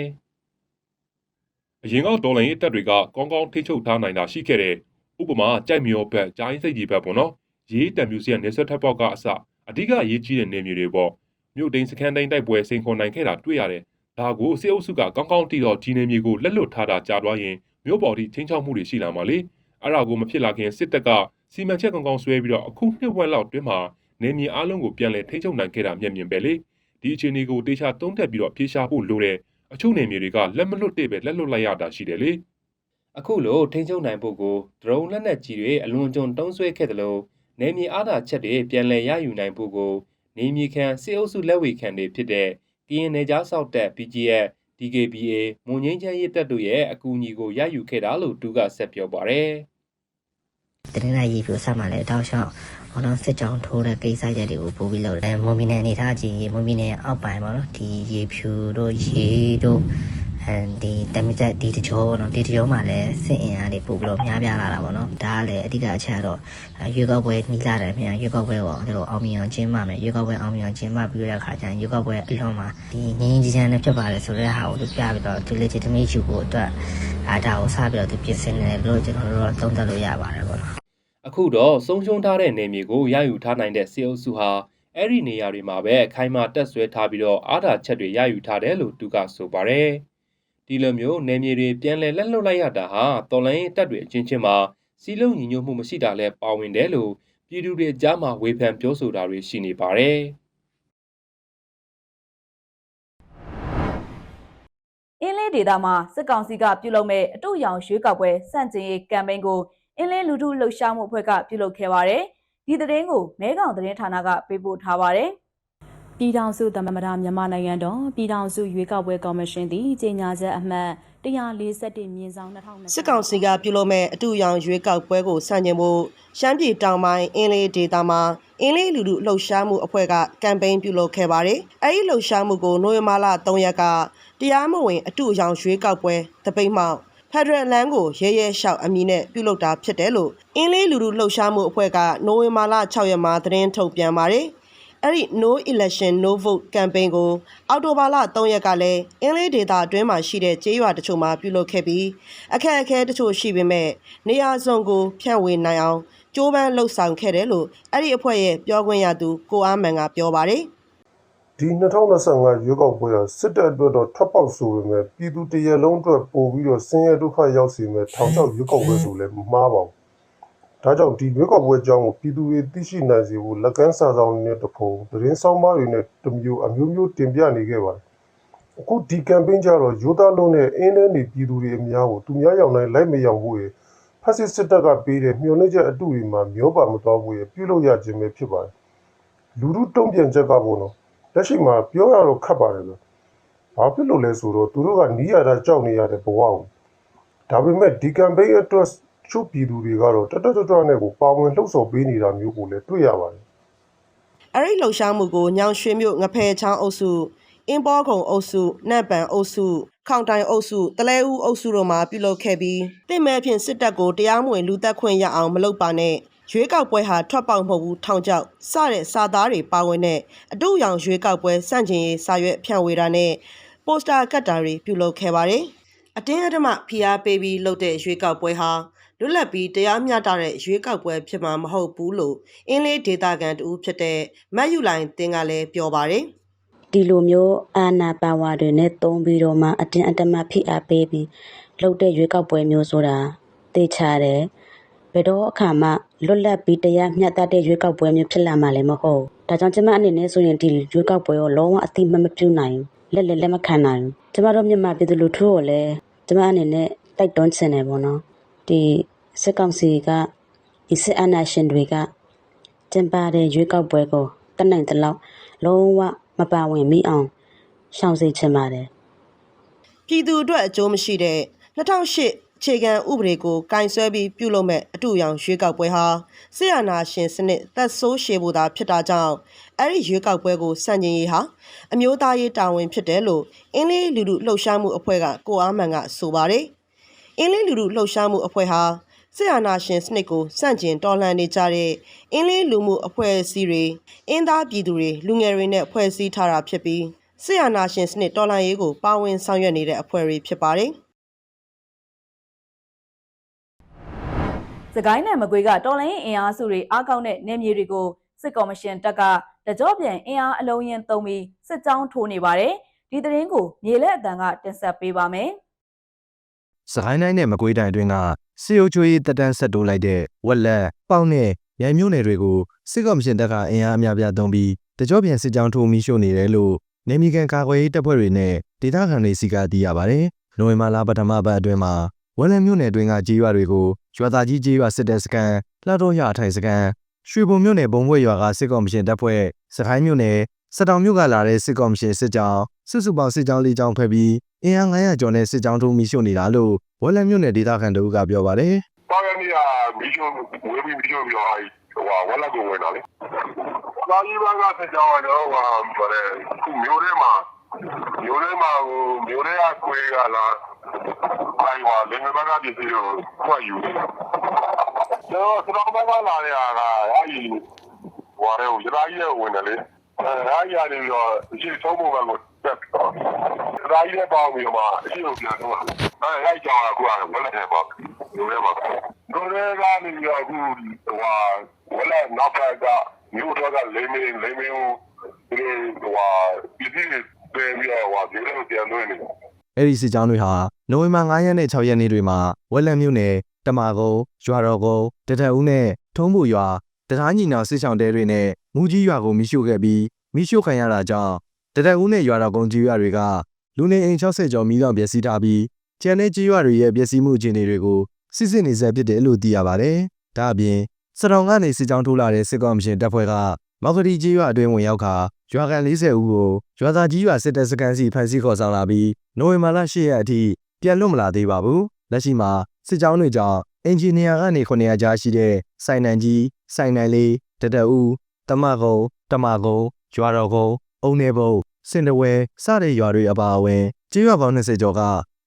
။အရင်ကဒေါ်လာရင်းတက်တွေကကောင်းကောင်းထိချုပ်ထားနိုင်တာရှိခဲ့တယ်။ဥပမာကြိုက်မြောဘက်ဂျိုင်းစိတ်ကြီးဘက်ပေါ့နော်။ရေးတံမြူစီကနေဆက်ထက်ပေါက်ကအစအဓိကအရေးကြီးတဲ့နေမြေတွေပေါ့။မြို့တိန်စခန်းတိုင်းတိုက်ပွဲစိန်ခေါ်နိုင်ခဲ့တာတွေ့ရတယ်။ဒါကိုစစ်အုပ်စုကကောင်းကောင်းတီတော့ဒီနေမြေကိုလက်လွတ်ထားတာကြာသွားရင် မြို့ပေါ်ထိချင်းချောက်မှုတွေရှိလာမှာလေ။အဲ့ဒါကိုမဖြစ်လာခင်စစ်တပ်ကစီမံချက်ကောင်းကောင်းဆွဲပြီးတော့အခုနှစ်ဝက်လောက်တွင်းမှာနေမြေအလုံးကိုပြန်လည်ထိချုပ်နိုင်ခဲ့တာမျက်မြင်ပဲလေ။ဒီအခြေအနေကိုတေချာသုံးသပ်ပြီးတော့ဖြေရှာဖို့လိုတယ်။အချို့နေမြေတွေကလက်မလွတ်တဲ့ပဲလက်လွတ်လိုက်ရတာရှိတယ်လေ။အခုလိုထိန်းချုပ်နိုင်ဖို့ကိုဒရုန်းလက်နက်ကြီးတွေအလွန်ကျွံတုံးဆွဲခဲ့တယ်လို့နေမြေအားသာချက်တွေပြန်လည်ရယူနိုင်ဖို့ကိုနေမြေခံစစ်အုပ်စုလက်ဝေခံတွေဖြစ်တဲ့ကရင်နယ်ကြားစောက်တပ် BGF DKBA မွန်ငင်းချမ်းရေးတပ်တို့ရဲ့အကူအညီကိုရယူခဲ့တာလို့သူကဆက်ပြောပါတယ်တနင်္လာရီပြိုဆက်မှာလည်းတောက်လျှောက်ဘောလုံးစစ်ကြောင်းထိုးတဲ့ကိစ္စရက်တွေကိုပို့ပြီးလုပ်တယ်။မွန်မီနယ်အနေထားကြည့်ရင်မွန်မီနယ်အောက်ပိုင်းပေါ့နော်ဒီရေဖြူတို့ရေတို့ အဲဒီတမချက်ဒီတကြောပေါ့နော်ဒီတကြောမှာလည်းစစ်အင်အားတွေပို့ပြီးတော့များပြားလာတာပေါ့နော်ဒါကလည်းအဓိကအချက်ကတော့ရွေးကောက်ပွဲနှီးလာတယ်မြန်ရွေးကောက်ပွဲပေါ့ဒီလိုအောင်မြင်အောင်ကျင်းပမယ်ရွေးကောက်ပွဲအောင်မြင်အောင်ကျင်းပပြီးတဲ့အခါကျရင်ရွေးကောက်ပွဲအလုံးမှာဒီငင်းကြီးချမ်းနဲ့ဖြစ်ပါတယ်ဆိုတဲ့ဟာကိုသူပြပြီးတော့သူ legitimate ယူဖို့အတွက်အားဒါကိုစပြီးတော့သူပြင်ဆင်နေတယ်လို့ကျွန်တော်တို့တော့သုံးသပ်လို့ရပါတယ်ပေါ့နော်အခုတော့ဆုံးရှုံးထားတဲ့နေမြေကိုရယူထားနိုင်တဲ့စစ်အုပ်စုဟာအဲ့ဒီနေရာတွေမှာပဲအခိုင်အမာတက်ဆွဲထားပြီးတော့အားသာချက်တွေရယူထားတယ်လို့သူကဆိုပါတယ် ဒီလိုမျိုးနေမြေတွေပြန်လည်လက်လွတ်လိုက်ရတာဟာတော်လိုင်းရေးတပ်တွေအချင်းချင်းမှာစီးလုံးညီညွတ်မှုမရှိတာလဲပါဝင်တယ်လို့ပြည်သူတွေအကြားမှာဝေဖန်ပြောဆိုတာတွေရှိနေပါတယ်အင်းလေးလေးဒေသမှာစစ်ကောင်စီကပြုလုပ်မဲ့အတူရောင်ရွေးကောက်ပွဲစန့်ကျင်ရေးကမ်ပိန်းကိုအင်းလင်းလူထုလှုပ်ရှားမှုအဖွဲ့ကပြုလုပ်ခဲ့ပါတယ်။ဒီသတင်းကိုမဲခေါင်သတင်းဌာနကပေးပို့ထားပါတယ်။ ပြည်ထောင်စုသမ္မတမြန်မာနိုင်ငံတော်ပြည်ထောင်စုရွေးကောက်ပွဲကော်မရှင်သည်ကြေညာချက်အမှတ်141မြင်းဆောင်2020စစ်ကောင်စီကပြုလုပ်မဲ့အတူရောင်ရွေးကောက်ပွဲကိုဆန့်ကျင်ဖို့ရှမ်းပြည်တောင်ပိုင်းအင်းလေးဒေသမှာအင်းလေးလူလူလှုပ်ရှားမှုအဖွဲ့ကကမ်ပိန်းပြုလုပ်ခဲ့ပါတယ်။အဲဒီလှုပ်ရှားမှုကိုနိုဝင်ဘာလ3ရက်ကတရားမဝင်အတူရောင်ရွေးကောက်ပွဲတပိတ်မှောက်ဖက်ဒရယ်လန်ကိုရဲရဲလျှောက်အမည်နဲ့ပြုလုပ်တာဖြစ်တယ်လို့အင်းလေးလူလူလှုပ်ရှားမှုအဖွဲ့ကနိုဝင်ဘာလ6ရက်မှာသတင်းထုတ်ပြန်ပါတယ်။ အဲ့ဒီ no election no vote campaign ကိုအောက်တိုဘာလ3ရက်ကလည်းအင်းလေးဒေတာအတွင်းမှာရှိတဲ့ကျေးရွာတချို့မှာပြုလုပ်ခဲ့ပြီးအခက်အခဲတချို့ရှိပေမဲ့နေရာစုံကိုဖြန့်ဝေနိုင်အောင်ကြိုးပမ်းလှုပ်ဆောင်ခဲ့တယ်လို့အဲ့ဒီအဖွဲ့ရဲ့ပြောခွင့်ရသူကိုအားမန်ကပြောပါတယ်ဒီ2025ရွေးကောက်ပွဲဟာစစ်တပ်အတွက်တော့ထွက်ပေါက်ဆိုပေမဲ့ပြည်သူတရလုံးအတွက်ပို့ပြီးတော့ဆင်းရဲဒုက္ခရောက်စေမဲ့ထောင်ချောက်ရွေးကောက်ပွဲဆိုလည်းမမှားပါဘူး။ ဒါကြောင့်ဒီရွေးကောက်ပွဲအကြောင်းကိုပြည်သူတွေသိရှိနိုင်စေဖို့လက်ကမ်းစာဆောင်နဲ့တဖုံသတင်းဆောင်မတွေနဲ့တမျိုးအမျိုးမျိုးတင်ပြနေခဲ့ပါတယ်။အခုဒီကမ်ပိန်းကြတော့ယူသားလုံးနဲ့အင်းနဲ့နေပြည်သူတွေအများကိုသူများရောက်တိုင်းလိုက်မရောက်ဘူးရဲ့ဖက်စစ်စစ်တပ်ကပေးတဲ့မျှော်လင့်ချက်အတူတွေမှာမျောပါမသွားဘူးရဲ့ပြုလုပ်ရခြင်းပဲဖြစ်ပါတယ်။လူလူတုံ့ပြန်ချက်ကပေါ့နော်။လက်ရှိမှာပြောရတော့ခက်ပါတယ်လို့ဘာဖြစ်လို့လဲဆိုတော့သူတို့ကနီးရတာကြောက်နေရတဲ့ဘဝကိုဒါပေမဲ့ဒီကမ်ပိန်းအတွက် ချုပ်ပြည်သူတွေကတော့တတတတနဲ့ကိုပါဝင်လှုပ်ဆော်ပေးနေတာမျိုးကိုလည်းတွေ့ရပါတယ်။အဲ့ဒီလှုပ်ရှားမှုကိုညောင်ရွှေမြို့ငဖယ်ချောင်းအုပ်စုအင်းဘောခုံအုပ်စုနန့်ပန်အုပ်စုခေါင်တိုင်အုပ်စုတလဲဦးအုပ်စုတို့မှပြုလုပ်ခဲ့ပြီးတင့်မဲ့ဖြင့်စစ်တပ်ကိုတရားမဝင်လူသက်ခွင့်ရအောင်မလုပ်ပါနဲ့ရွေးကောက်ပွဲဟာထွက်ပေါက်မဟုတ်ဘူးထောင်ချောက်စတဲ့စာသားတွေပါဝင်တဲ့အတူရောင်ရွေးကောက်ပွဲစန့်ကျင်ရေးစာရွက်ဖြန့်ဝေတာနဲ့ပိုစတာကတ်တာတွေပြုလုပ်ခဲ့ပါတယ်အတင်းအဓမ္မဖိအားပေးပြီးလုပ်တဲ့ရွေးကောက်ပွဲဟာ လွတ်လပ်ပြီးတရားမျှတတဲ့ရွေးကောက်ပွဲဖြစ်မှာမဟုတ်ဘူးလို့အင်းလေးဒေတာကန်တူဖြစ်တဲ့မတ်ယူလိုင်တင်းကလည်းပြောပါတယ်ဒီလိုမျိုးအာနာပါဝါတွေနဲ့တုံးပြီးတော့မှအတင်းအဓမ္မဖိအားပေးပြီးလှုပ်တဲ့ရွေးကောက်ပွဲမျိုးဆိုတာသိချတယ်ဘယ်တော့အခါမှလွတ်လပ်ပြီးတရားမျှတတဲ့ရွေးကောက်ပွဲမျိုးဖြစ်လာမှာလည်းမဟုတ်ဒါကြောင့်ကျမအနေနဲ့ဆိုရင်ဒီရွေးကောက်ပွဲကိုလုံးဝအတိမမပြုနိုင်ဘူးလက်လက်လက်မခံနိုင်ဘူးကျမတို့မြန်မာပြည်သူလူထုကိုလည်းကျမအနေနဲ့တိုက်တွန်းချင်တယ်ပေါ့နော် ဒီစစ်ကောင်စီကဒီစစ်အာဏာရှင်တွေကကျင်းပတဲ့ရွေးကောက်ပွဲကိုတတ်နိုင်တဲ့လောက်လုံးဝမပါဝင်မိအောင်ရှောင်စေချင်ပါတယ်ပြည်သူအတွက်အကျိုးမရှိတဲ့2008အခြေခံဥပဒေကိုကင်ဆယ်ပြီးပြုလုပ်မဲ့အတူရောင်ရွေးကောက်ပွဲဟာဆီယနာရှင်စနစ်သက်ဆိုးရှည်ဖို့သာဖြစ်တာကြောင့်အဲ့ဒီရွေးကောက်ပွဲကိုစန့်ကျင်ရေးဟာအမျိုးသားရေးတာဝန်ဖြစ်တယ်လို့အင်းလေးလူလူလှုပ်ရှားမှုအဖွဲ့ကကိုအားမန်ကဆိုပါတယ် အင်းလေးလူလူလှုပ်ရှားမှုအဖွဲ့ဟာဆီယနာရှင်စနစ်ကိုစန့်ကျင်တော်လှန်နေကြတဲ့အင်းလေးလူမှုအဖွဲ့အစည်းတွေအင်းသားပြည်သူတွေလူငယ်တွေနဲ့ဖွဲ့စည်းထားတာဖြစ်ပြီးဆီယနာရှင်စနစ်တော်လှန်ရေးကိုပါဝင်ဆောင်ရွက်နေတဲ့အဖွဲ့တွေဖြစ်ပါတယ်စကိုင်းနယ်မကွေးကတော်လိုင်းအင်အားစုတွေအားကောင်းတဲ့နယ်မြေတွေကိုစစ်ကော်မရှင်တပ်ကတကြောပြန်အင်အားအလုံးရင်သုံးပြီးစစ်ကြောင်းထိုးနေပါတယ်။ဒီသတင်းကိုမြေလက်အတန်ကတင်ဆက်ပေးပါမယ် စကိုင်းတိုင်းနဲ့မကွေးတိုင်းအတွင်းကစီယိုချိုရေးတက်တန်းဆက်တိုးလိုက်တဲ့ဝက်လက်ပေါက်နဲ့ရိုင်မြို့နယ်တွေကိုစစ်ကော်မရှင်တပ်ကအင်အားအများပြားသုံးပြီးတကြောပြန်စစ်ကြောင်းထိုးမိရှို့နေတယ်လို့နေမီကန်ကာကွယ်ရေးတပ်ဖွဲ့တွေနဲ့ဒေသခံတွေစီကသိရပါတယ်။နိုဝင်ဘာလပထမပတ်အတွင်းမှာဝက်လက်မြို့နယ်အတွင်းကကြေးရွာတွေကိုရွာသားကြီးကြေးရွာစစ်တပ်စခန်းလှတော်ရအထိုင်စခန်းရွှေဘုံမြို့နယ်ဘုံဘွဲ့ရွာကစစ်ကော်မရှင်တပ်ဖွဲ့စခိုင်းမြို့နယ်စတောင်မြို့ကလာတဲ့စစ်ကော်မရှင်စစ်ကြောင်း စုစုပေါင်းစစ်ကြောင်း၄ကြောင်းဖွဲ့ပြီးအင်အား900ကျော်နဲ့စစ်ကြောင်းထိုးမိရှို့နေတာလို့ဝက်လက်မြို့နယ်ဒေသခံတို့ကပြောပါတယ်ပေါရနေရမီးရှို့ဝေးပြီးမီးရှို့ပြီးတော့ဟိုဝက်လက်ကိုဝင်တာလေ။သာကြီးဘက်ကဆက်ကြောင်းတော့ဟာဗလဲခုမျိုးထဲမှာမျိုးထဲမှာဟိုမျိုးထဲကခွေးကလာအိုင်ဝါလင်းဘက်ကပြည်စီကိုခွက်ယူ။တော့စတော်ဘက်ကလာတဲ့ဟာကအဲ့ဒီဟိုရဲကိုရသားကြီးရဲ့ဝင်တယ်လေ။အဲအားရနေပြီးတော့အရှိဆုံးဘုံဘက်ကိုတက်တော့ရသားကြီးရဲ့ပေါင်းပြီးတော့မှအရှိကိုပြန်တော့အဲအဲ့ကြောင်ကခုကဝက်လက်ထဲပေါ့မျိုးထဲမှာတို့ရဲကနေပြီးတော့အခုဟိုဟာဝက်လက်နောက်ဘက်ကမျိုးတော့ကလိမ့်မင်းလိမ့်မင်းဒီဟိုဟာပြည်စီပြန်ပြီးတော့ဟိုမျိုးထဲကိုပြန်သွင်းနေတယ်။အဲ့ဒီစစ်ကြောင်းတွေဟာနိုဝင်ဘာ9ရက်နဲ့6ရက်နေ့တွေမှာဝက်လက်မြို့နယ်တမာကုန်းရွာတော်ကုန်းတထဦးနဲ့ထုံးမှုရွာတထားညီနောင်စစ်ဆောင်တဲတွေနဲ့မူကြီးရွာကိုမိရှို့ခဲ့ပြီးမိရှို့ခံရတာကြောင့် တထဦးနဲ့ရွာတော်ကုန်းကြီးရွာတွေကလူနေအိမ်60ကျော်မိလောင်ပျက်စီးထားပြီးကျန်တဲ့ကြေးရွာတွေရဲ့ပျက်စီးမှုအခြေအနေတွေကိုစစ်စစ်နေဆက်ဖြစ်တယ်လို့သိရပါတယ်။ဒါအပြင်စတောင်ကနေစစ်ကြောင်းထိုးလာတဲ့စစ်ကော်မရှင်တပ်ဖွဲ့ကမောက်ကတိကြေးရွာအတွင်းဝင်ရောက်ခါရွာကန်40ဦးကိုရွာသားကြီးရွာစစ်တပ်စခန်းစီဖမ်းဆီးခေါ်ဆောင်လာပြီးနိုဝင်ဘာလ10ရက်အထိပြန်လွတ်မလာသေးပါဘူး။လက်ရှိမှာစစ်ကြောင်းတွေကြောင့်အင်ဂျင်နီယာကနေ900ကြားရှိတဲ့စိုင်နန်ကြီးစိုင်နန်လေးတတအူတမကုံတမကုံရွာတော်ကုံ အုံနေဘုံစင်တဝဲစတဲ့ရွာတွေအပါအဝင်ကျေးရွာပေါင်း20ကျော်က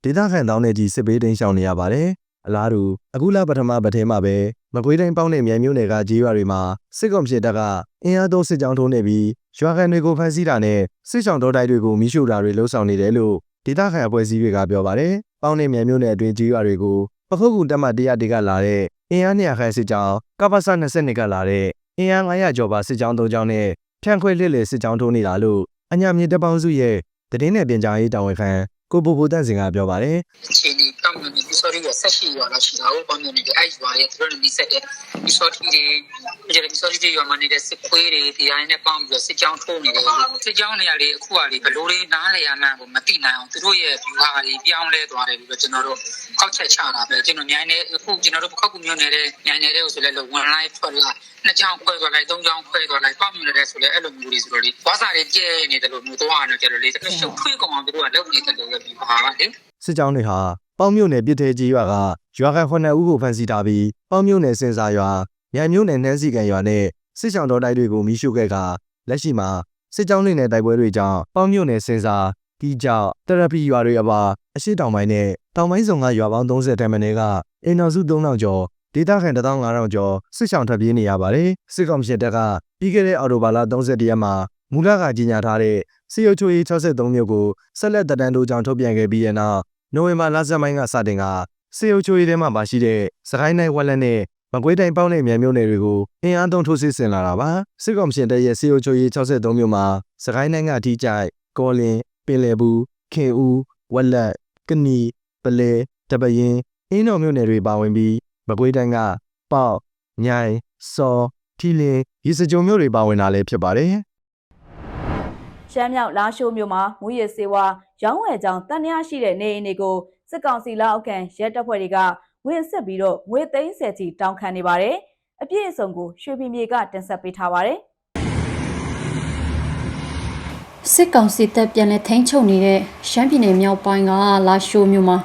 ဒေသခံတောင်းနေကြီးစစ်ဘေးတိမ်းရှောင်နေရပါတယ်။အလားတူအခုလပထမပတ်ထဲမှာပဲမကွေးတိုင်းပေါင်းတဲ့မြိုင်မြို့နယ်ကကျေးရွာတွေမှာစစ်ကောင်ဖြစ်တပ်ကအင်အားသုံးစစ်ကြောင်းထိုးနေပြီးရွာခံတွေကိုဖမ်းဆီးတာနဲ့စစ်ဆောင်တော်တိုက်တွေကိုမိရှုတာတွေလှုံ့ဆော်နေတယ်လို့ဒေသခံအဖွဲ့အစည်းတွေကပြောပါတယ်။ပေါင်းတဲ့မြိုင်မြို့နယ်အတွင်းကျေးရွာတွေကိုပခုတ်ကူတက်မှ100တေကလာတဲ့အင်အား200ခန့်စစ်ကြောင်းကပ္ပစ22ကလာတဲ့အင်အား900ကျော်ပါစစ်ကြောင်း၃ကြောင်းနဲ့ ဖြန့်ခွဲလှစ်လေစစ်ကြောင်းထိုးနေတာလို့အညာမြေတပ်ပေါင်းစုရဲ့တည်င်းနယ်ပြင်ကြားရေးတာဝန်ခံ ကိုပိုပိုတန့်စင်ကပြောပါတယ်အခြေအနေတောင်းနေပြီး sorry ရဆက်ရှိရလားရှိတာဟုတ်ပါမယ်ဒီအဲ့ရွာရဲ့သူတို့နေဆက်တဲ့ဒီ sorry တွေဒီ sorry တွေရွာမှာနေတဲ့စစ်ခွေးတွေဒီအိုင်းနဲ့ပေါင်းပြီးစစ်ကြောင်းထိုးနေတယ်စစ်ကြောင်းနေရာတွေအခုကလေဘလို့တွေနားလေရမှန်းကိုမသိနိုင်အောင်သူတို့ရဲ့ view ဟာတွေပြောင်းလဲသွားတယ်လို့ကျွန်တော်တို့ကောက်ချက်ချတာပဲကျွန်တော်မြိုင်းနေအခုကျွန်တော်တို့ပခောက်ကူမျိုးနေတဲ့မြိုင်းနေတဲ့ဆိုလဲလို့ one life ထွက်လာနှစ်ချောင်းခွဲသွားလိုက်သုံးချောင်းခွဲသွားလိုက်ပေါက်မြူနေတဲ့ဆိုလဲအဲ့လိုမျိုးတွေဆိုတော့လေဘာသာတွေကျဲနေတယ်လို့မျိုးသွားတယ်ကြတော့လေတကယ်ရှုပ်ခွေးကောင်အောင်သူတို့ကလုပ်နေတယ်လို့ပဲပြောပါပါလေစစ်ကြောင်းတွေဟာပေါင်းမြို့နယ်ပြည်သေးကြီးရွာကရွာခံခုနှစ်ဦးကိုဖမ်းဆီးထားပြီးပေါင်းမြို့နယ်စင်စာရွာမြိုင်မြို့နယ်နှမ်းစီကန်ရွာနဲ့စစ်ဆောင်တော်တိုက်တွေကိုမိရှုခဲ့ကလက်ရှိမှာစစ်ကြောင်းတွေနဲ့တိုက်ပွဲတွေကြောင့်ပေါင်းမြို့နယ်စင်စာဒီကြောင့်တရပီရွာတွေအပါအရှိတောင်ပိုင်းနဲ့တောင်ပိုင်းစုံကရွာပေါင်း30တန်းမင်းကအင်တော်စု3000ကျော်ဒေသခံ15000ကျော်စစ်ဆောင်ထွက်ပြေးနေရပါတယ်စစ်ကောင်စီတပ်ကပြီးခဲ့တဲ့အော်တိုဘာလ31ရက်မှာ မူလကကြီးညာထားတဲ့စီယိုချိုရီ63မြို့ကိုဆက်လက်တတန်းတို့ကြောင့်ထုတ်ပြန်ခဲ့ပြီးတဲ့နောက်နိုဝင်ဘာလဆန်းပိုင်းကစတင်ကစေအုပ်ချိုရီထဲမှာပါရှိတဲ့စကိုင်းတိုင်းဝက်လက်နဲ့မကွေးတိုင်းပေါင်းတဲ့မြန်မြို့နယ်တွေကိုအင်အားသုံးထိုးစစ်ဆင်လာတာပါစစ်ကောင်ရှင်တပ်ရဲ့စေအုပ်ချိုရီ63မြို့မှာစကိုင်းတိုင်းကအထီးကျိုက်ကောလင်းပင်လယ်ဘူးခင်ဦးဝက်လက်ကနီပလဲတပရင်အင်းတော်မြို့နယ်တွေပါဝင်ပြီးမကွေးတိုင်းကပေါက်ညိုင်စော်ထီလင်းရေစကြုံမြို့တွေပါဝင်တာလည်းဖြစ်ပါတယ် ရှမ်းမြောက်လာရှိုးမြို့မှာမူရည်စေဝါရောင်းဝယ်ကြောင်းတန်ရာရှိတဲ့နေအိမ်တွေကိုစစ်ကောင်စီလက်အောက်ခံရဲတပ်ဖွဲ့တွေကဝင်စစ်ပြီးတော့ငွေသိန်းဆယ်ချီတောင်းခံနေပါတယ်။အပြည့်အစုံကိုရွှေပြည်မြေကတင်ဆက်ပေးထားပါတယ်စစ်ကောင်စီတပ်ပြန်လည်ထိန်းချုပ်နေတဲ့ရှမ်းပြည်နယ်မြောက်ပိုင်းကလာရှိုးမြို့မှာ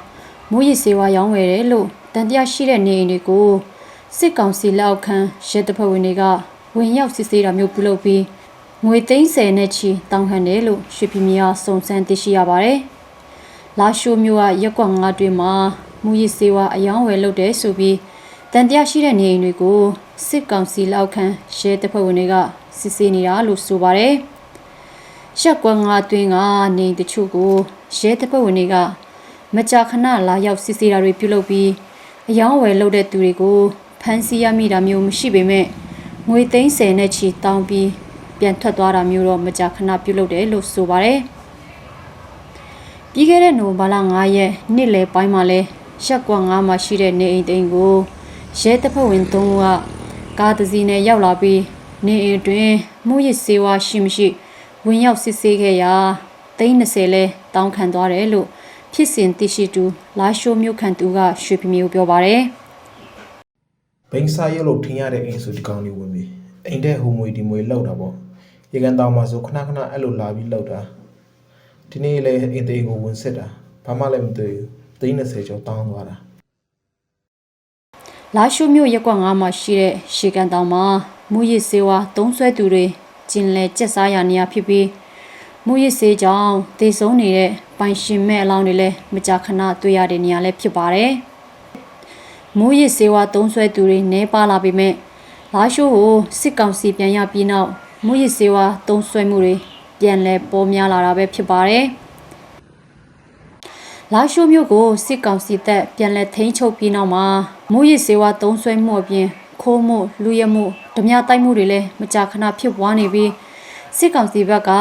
မိုးရီစေဝါရောင်းဝယ်တယ်လို့တန်တရားရှိတဲ့နေအိမ်တွေကိုစစ်ကောင်စီလက်အောက်ခံရဲတပ်ဖွဲ့ဝင်တွေကဝင်ရောက်စစ်ဆေးတာမျိုးပြုလုပ်ပြီး ငွေသိန်း10နဲ့ချီတောင်းခံတယ်လို့ရွှေပြည်မြေကစုံစမ်းသိရှိရပါတယ်။လာရှိုးမြို့ကရက်ကွက်ငါးတွင်မှာမူရီစေဝါအယောင်းဝယ်လုပ်တယ်ဆိုပြီးတန်တရားရှိတဲ့နေအိမ်တွေကိုစစ်ကောင်စီလက်အောက်ခံရဲတပ်ဖွဲ့ဝင်တွေကစစ်ဆေးနေတာလို့ဆိုပါတယ်။ရက်ကွက်ငါတွင်းကနေတချို့ကိုရဲတပ်ဖွဲ့ဝင်တွေကမကြာခဏလာရောက်စစ်ဆေးတာတွေပြုလုပ်ပြီးအယောင်းဝယ်လုပ်တဲ့သူတွေကိုဖမ်းဆီးရမိတာမျိုးမရှိပေမဲ့ငွေသိန်း10နဲ့ချီတောင်းပြီး ပြန်ထွက်သွားတာမျိုးတော့မကြာခဏပြုလုပ်တယ်လို့ဆိုပါတယ်။ပြီးခဲ့တဲ့နိုဝင်ဘာလ9ရက်နေ့လယ်ပိုင်းမှာလဲရက်ကွက်9မှာရှိတဲ့နေအိမ်တိန်ကိုရဲတပ်ဖွဲ့ဝင်3ဦးကကားတစ်စီးနဲ့ရောက်လာပြီးနေအိမ်တွင်မှုရစ်စေဝါရှိမရှိဝင်ရောက်စစ်ဆေးခဲ့ရာ30လဲတောင်းခံသွားတယ်လို့ဖြစ်စဉ်သိရှိသူလာရှိုးမြို့ခံသူကရွှေဖမျိုးပြောပါတယ်ဘိန်းစားရုပ်လို့ထင်ရတဲ့အိမ်ဆိုဒီကောင်လေးဝင်ပြီအိမ်တဲ့ဟိုမွေဒီမွေလောက်တာပေါ့ ရေကန်တောင်မှာဆိုခဏခဏအဲ့လိုလာပြီးလောက်တာဒီနေ့လေအိမ်သေးကိုဝင်စစ်တာဘာမှလည်းမတွေ့ဘူးသိန်း30ကျော်တောင်းသွားတာလာရှိုးမြို့ရက်ကွက်9မှာရှိတဲ့ရှေကန်တောင်မှာမူရစ်စေဝါသုံးဆွဲသူတွေကျင်လဲကျက်စားရနေရဖြစ်ပြီးမူရစ်စေးကြောင့်တေဆုံးနေတဲ့ပိုင်ရှင်မဲ့အလောင်းတွေလည်းမကြာခဏတွေ့ရတဲ့နေရာလည်းဖြစ်ပါတယ်မူရစ်စေဝါသုံးဆွဲသူတွေနေပါလာပေမဲ့လာရှိုးကိုစစ်ကောင်စီပြန်ရပြီးနောက် မူရစ်စေဝါသုံးဆွဲမှုတွေပြန်လဲပေါ်များလာတာပဲဖြစ်ပါတယ်လာရှိုးမြို့ကိုစစ်ကောင်စီတပ်ပြန်လည်ထိန်းချုပ်ပြီးနောက်မှာမူရစ်စေဝါသုံးဆွဲမှုအပြင်ခိုးမှုလူရဲမှုဓမြတိုက်မှုတွေလည်းမကြာခဏဖြစ်ပွားနေပြီးစစ်ကောင်စီဘက်က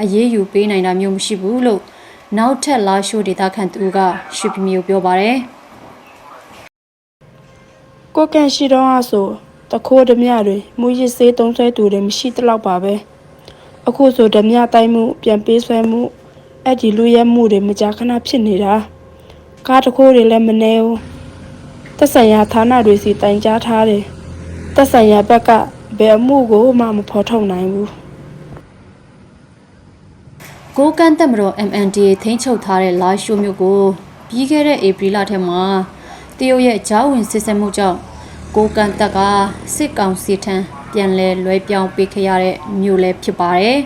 အရေးယူပေးနိုင်တာမျိုးမရှိဘူးလို့နောက်ထပ်လာရှိုးဒေတာခန့်သူကရွှေပြမျိုးပြောပါတယ်ကိုကန်ရှိတော့အဆို တခိုးဓမြတွေမူရစ်စေးသုံးဆွဲသူတွေမရှိတလောက်ပါပဲအခုဆိုဓမြတိုက်မှုပြန်ပေးဆွဲမှုအဲ့ဒီလူရဲမှုတွေမကြာခဏဖြစ်နေတာကားတခိုးတွေလည်းမနေဘူးသက်ဆိုင်ရာဌာနတွေစီတိုင်ကြားထားတယ်သက်ဆိုင်ရာဘက်ကဘယ်အမှုကိုမှမဖော်ထုတ်နိုင်ဘူးကိုကန်းတက်မတော် MNDA ထိန်းချုပ်ထားတဲ့လာရှိုမြို့ကိုပြီးခဲ့တဲ့ဧပြီလထဲမှာတရုတ်ရဲ့ဂျားဝင်စစ်ဆေးမှုကြောင့် ကိုကန်းတက်ကစစ်ကောင်စီထံပြန်လဲလွှဲပြောင်းပေးခဲ့ရတဲ့မြို့လည်းဖြစ်ပါတယ်။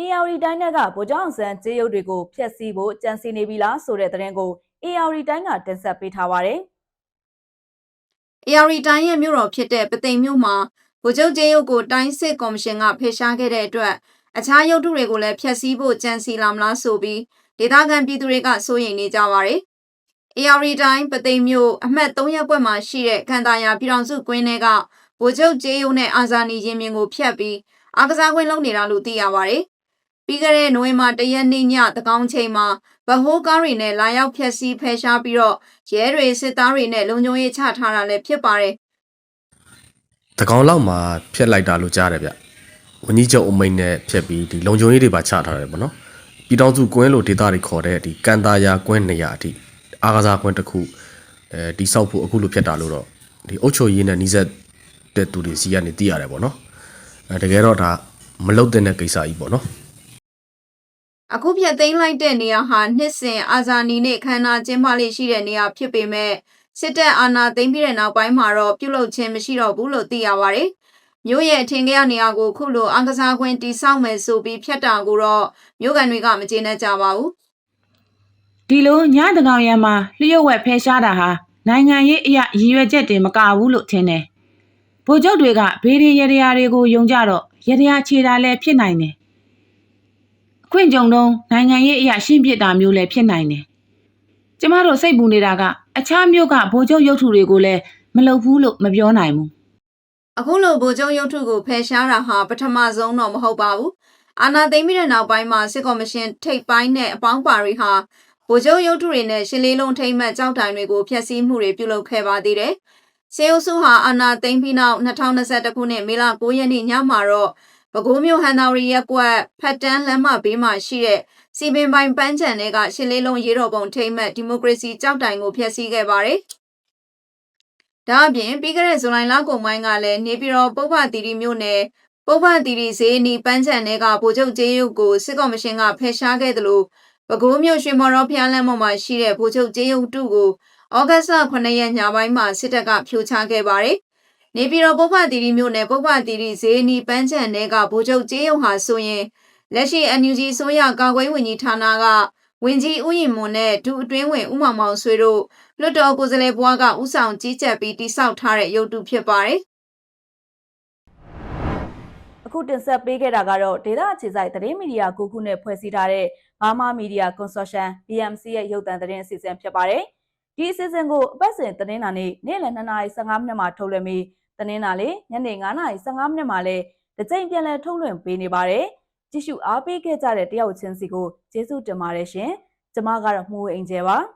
AR တိုင်းကဗိုလ်ချုပ်အောင်ဆန်းကျေးရုပ်တွေကိုဖျက်ဆီးဖို့ကြံစည်နေပြီလားဆိုတဲ့သတင်းကို AR တိုင်းကတင်ဆက်ပေးထားပါတယ်။ AR တိုင်းရဲ့မြို့တော်ဖြစ်တဲ့ပသိမ်မြို့မှာဗိုလ်ချုပ်ကျေးရုပ်ကိုတိုင်းစစ်ကော်မရှင်ကဖယ်ရှားခဲ့တဲ့အတွက်အခြားရုပ်ထုတွေကိုလည်းဖျက်ဆီးဖို့ကြံစည်လာမလားဆိုပြီး ဒေသခံပြည်သူတွေကစိုးရိမ်နေကြပါတယ်။ AR တိုင်းပသိမ်မြို့အမှတ်3ရပ်ကွက်မှာရှိတဲ့ခန္ဓာယာပြည်တော်စုကွင်းထဲကဗိုလ်ချုပ်ကျေးရုပ်နဲ့အာဇာနည်ရင်မြင်ကိုဖျက်ပြီးအားကစားကွင်းလုပ်နေတာလို့သိရပါတယ်။ပြီးခဲ့တဲ့နိုဝင်ဘာ၁ရက်နေ့ညတကောင်ချိန်မှာဗဟိုးကားတွေနဲ့လာရောက်ဖျက်ဆီးဖယ်ရှားပြီးတော့ရဲတွေစစ်သားတွေနဲ့လုံခြုံရေးချထားတာလည်းဖြစ်ပါတယ်။တကောင်လောက်မှာဖျက်လိုက်တာလို့ကြားတယ်ဗျဝင်းကြီးချုပ်အမိန်နဲ့ဖျက်ပြီးဒီလုံခြုံရေးတွေပါချထားတယ်ပေါ့နော် ပြည်တော်စုကွင်းလို့ဒေတာတွေခေါ်တဲ့ဒီကန်တာယာကွင်းနေရာအထိအားကစားကွင်းတစ်ခုအဲဒီဆောက်ဖို့အခုလိုဖျက်တာလို့တော့ဒီအုတ်ချိုရင်းနဲ့နီးစပ်တဲ့သူတွေစီကနေသိရတယ်ပေါ့နော်အဲတကယ်တော့ဒါမလုတ်တဲ့ကိစ္စကြီးပေါ့နော်အခုပြတ်သိမ်းလိုက်တဲ့နေရာဟာနှစ်စဉ်အာဇာနည်နဲ့ခန္ဓာကျင်းပလေးရှိတဲ့နေရာဖြစ်ပေမဲ့စစ်တပ်အာဏာသိမ်းပြီးတဲ့နောက်ပိုင်းမှာတော့ပြုလုပ်ခြင်းမရှိတော့ဘူးလို့သိရပါတယ်။ မြို့ရဲ့အထင်ကြီးနေရာကိုခုလိုအင်္ကစားခွင့်တိစောက်မယ်ဆိုပြီးဖျက်တာကိုတော့မြို့ကန်တွေကမကျေနပ်ကြပါဘူးဒီလိုညတကောင်ရံမှာလျှို့ဝှက်ဖယ်ရှားတာဟာနိုင်ငံရေးအရာရည်ရွယ်ချက်တင်မကဘူးလို့ထင်တယ်။ဗိုလ်ချုပ်တွေကဘေးရင်ရရတွေကိုယုံကြတော့ရရခြေတာလည်းဖြစ်နိုင်တယ်။အခွင့်ကြုံတုံးနိုင်ငံရေးအရာရှင်းပြတာမျိုးလည်းဖြစ်နိုင်တယ်။ကျမတို့စိတ်ပူနေတာကအခြားမျိုးကဗိုလ်ချုပ်ရုပ်ထုတွေကိုလည်းမလုပ်ဘူးလို့မပြောနိုင်ဘူး။ အခုလိုဗိုလ်ချုပ်ရုပ်ထုကိုဖယ်ရှားတာဟာပထမဆုံးတော့မဟုတ်ပါဘူး။အာဏာသိမ်းပြီးတဲ့နောက်ပိုင်းမှာစစ်ကော်မရှင်ထိပ်ပိုင်းနဲ့အပေါင်းပါတွေဟာဗိုလ်ချုပ်ရုပ်ထုတွေနဲ့ရှစ်လေးလုံးထိမ့်မှတ်ကြောက်တိုင်တွေကိုဖျက်ဆီးမှုတွေပြုလုပ်ခဲ့ပါသေးတယ်။စေအုပ်စုဟာအာဏာသိမ်းပြီးနောက်2021ခုနှစ်မေလ9ရက်နေ့ညမှာတော့ပဲခူးမြို့ဟန်နာရီရက်ကွက်ဖတ်တန်းလမ်းမဘေးမှာရှိတဲ့စီပင်ပိုင်ပန်းချံတွေကရှစ်လေးလုံးရေတော်ပုံထိမ့်မှတ်ဒီမိုကရေစီကြောက်တိုင်ကိုဖျက်ဆီးခဲ့ပါတယ်။ ဒါအပြင်ပြီးခဲ့တဲ့ဇူလိုင်လကုန်ပိုင်းကလည်းနေပြည်တော်ပုဗ္ဗတီရီမြို့နယ်ပုဗ္ဗတီရီဈေးနီပန်းချံတွေကဗိုလ်ချုပ်ကျေးရုပ်ကိုစစ်ကော်မရှင်ကဖယ်ရှားခဲ့တယ်လို့ပဲခူးမြို့ရွှေမော်တော်ဖျားလမ်းပေါ်မှာရှိတဲ့ဗိုလ်ချုပ်ကျေးရုပ်တုကိုဩဂတ်စ်လ9ရက်ညပိုင်းမှာစစ်တပ်ကဖြိုချခဲ့ပါတယ်။နေပြည်တော်ပုဗ္ဗတီရီမြို့နယ်ပုဗ္ဗတီရီဈေးနီပန်းချံတွေကဗိုလ်ချုပ်ကျေးရုပ်ဟာဆိုရင်လက်ရှိ NUG ဆိုရကာကွယ်ဝင်ကြီးဌာနကဝင်ကြီးဦးရင်မွန်နဲ့ဒုအတွင်းဝင်ဦးမောင်မောင်ဆွေတို့ လွတ်တော်ကိုယ်စားလှယ်ဘွားကဥဆောင်ကြီးကြပ်ပြီးတိစောက်ထားတဲ့ရုပ်တုဖြစ်ပါတယ်။အခုတင်ဆက်ပေးခဲ့တာကတော့ဒေသအခြေစိုက်သတင်းမီဒီယာကိုခုနဲ့ဖွဲ့စည်းထားတဲ့ Burma Media Consortium BMC ရဲ့ရုပ်သံသတင်းအစီအစဉ်ဖြစ်ပါတယ်။ဒီအစီအစဉ်ကိုအပတ်စဉ်သတင်းနာနေ့နေ့လယ်2:15မိနစ်မှာထုတ်လွှင့်ပြီးသတင်းနာလေးညနေ9:15မိနစ်မှာလည်းတစ်ကြိမ်ပြန်လည်ထုတ်လွှင့်ပေးနေပါတယ်။ကြည့်ရှုအားပေးခဲ့ကြတဲ့တယောက်ချင်းစီကိုကျေးဇူးတင်ပါတယ်ရှင်။ကျွန်မကတော့မှုဝေအင်ဂျယ်ပါ။